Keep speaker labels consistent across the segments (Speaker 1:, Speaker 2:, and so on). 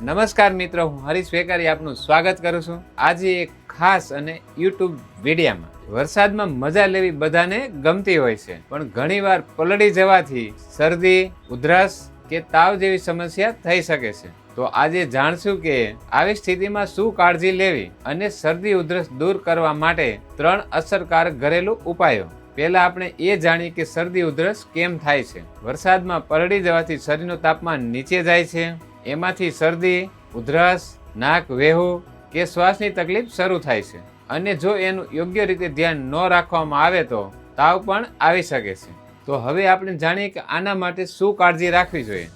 Speaker 1: નમસ્કાર મિત્રો, હું હરીશ વેકારી આપનું સ્વાગત કરું છું. આજે એક ખાસ અને યુટ્યુબ વિડીયામાં. વરસાદમાં મજા લેવી બધાને ગમતી હોય છે, પણ ઘણીવાર પલળી જવાથી શરદી, ઉધરસ કે તાવ જેવી સમસ્યા થઈ શકે છે. તો આજે જાણશું કે આવી સ્થિતિમાં શું કાળજી લેવી અને શરદી, ઉધરસ દૂર કરવા માટે ત્રણ અસરકારક ઘરેલું ઉપાયો. પહેલા આપણે એ જાણીએ કે શરદી, ઉધરસ કેમ થાય છે. વરસાદમાં પલળી જવાથી શરીરનું તાપમાન નીચે જાય છે. એમાંથી શરદી, ઉધરસ, નાક વેહુ કે શ્વાસની તકલીફ શરૂ થાય છે. અને જો એનું યોગ્ય રીતે ધ્યાન ન રાખવામાં આવે તો તાવ પણ આવી શકે છે. તો હવે આપણે જાણીએ કે આના માટે શું કાળજી રાખવી જોઈએ.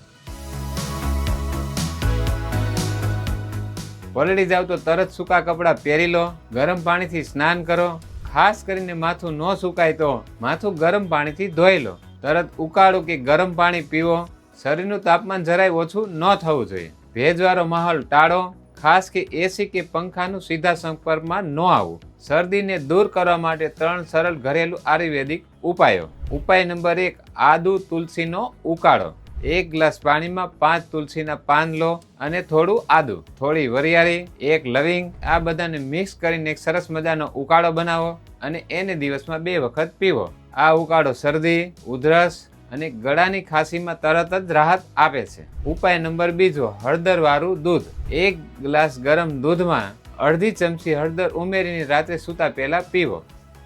Speaker 1: પલળી જાવ તો તરત સૂકા કપડાં પહેરી લો, ગરમ પાણીથી સ્નાન કરો. ખાસ કરીને માથું ન સુકાય તો માથું ગરમ પાણીથી ધોઈ લો. તરત ઉકાળો કે ગરમ પાણી પીવો. શરીરનું તાપમાન જરાય ઓછું ન થવું જોઈએ. ભેજવાળો માહોલ ટાળો, ખાસ કે એસી કે પંખાનું સીધા સંપર્કમાં ન આવવું. શરદીને દૂર કરવા માટે ત્રણ સરળ ઘરેલું આયુર્વેદિક ઉપાયો. ઉપાય નંબર એક, આદુ તુલસીનો ઉકાળો. એક ગ્લાસ પાણીમાં પાંચ તુલસીના પાન લો અને થોડું આદુ. થોડી વરિયાળી, એક લવિંગ, આ બધાને મિક્સ કરીને એક સરસ મજાનો ઉકાળો બનાવો અને એને દિવસમાં બે વખત પીવો. આ ઉકાળો શરદી, ઉધરસ અને ગળાની ખાંસીમાં તરત જ રાહત આપે છે. ઉપાય નંબર બીજો હળદર વાળું દૂધ. એક ગ્લાસ ગરમ દૂધમાં અડધી ચમચી હળદર ઉમેરીને રાત્રે સૂતા પહેલા પીવો.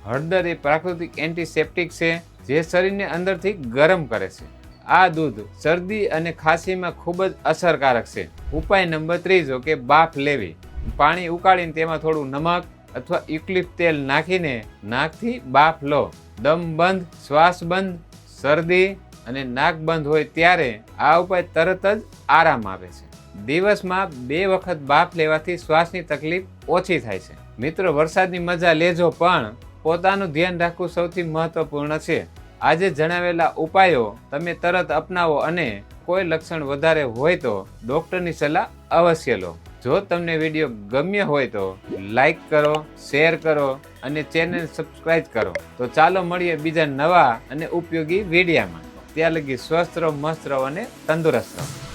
Speaker 1: હળદર એ પ્રાકૃતિક એન્ટિસેપ્ટિક છે, જે શરીરને અંદરથી ગરમ કરે છે. આ દૂધ શરદી અને ખાંસીમાં ખૂબ જ અસરકારક છે. ઉપાય નંબર ત્રીજો કે બાફ લેવી. પાણી ઉકાળીને તેમાં થોડું નમક અથવા યુક્લિપ તેલ નાખીને નાકથી બાફ લો. દમ બંધ, શ્વાસ બંધ શરદી અને નાક બંધ હોય ત્યારે આ ઉપાય તરત જ આરામ આવે છે. દિવસમાં બે વખત બાફ લેવાથી શ્વાસની તકલીફ ઓછી થાય છે. મિત્રો, વરસાદની મજા લેજો, પણ પોતાનું ધ્યાન રાખવું સૌથી મહત્વપૂર્ણ છે. આજે જણાવેલા ઉપાયો તમે તરત અપનાવો અને કોઈ લક્ષણ વધારે હોય તો ડોક્ટરની સલાહ અવશ્ય લો. જો તમને વીડિયો ગમ્યો હોય તો લાઈક કરો, શેર કરો અને ચેનલ સબસ્ક્રાઇબ કરો. તો ચાલો મળીએ બીજા નવા અને ઉપયોગી વિડીયામાં. ત્યાં લગી સ્વસ્થ રહો, મસ્ત રહો અને તંદુરસ્ત રહો.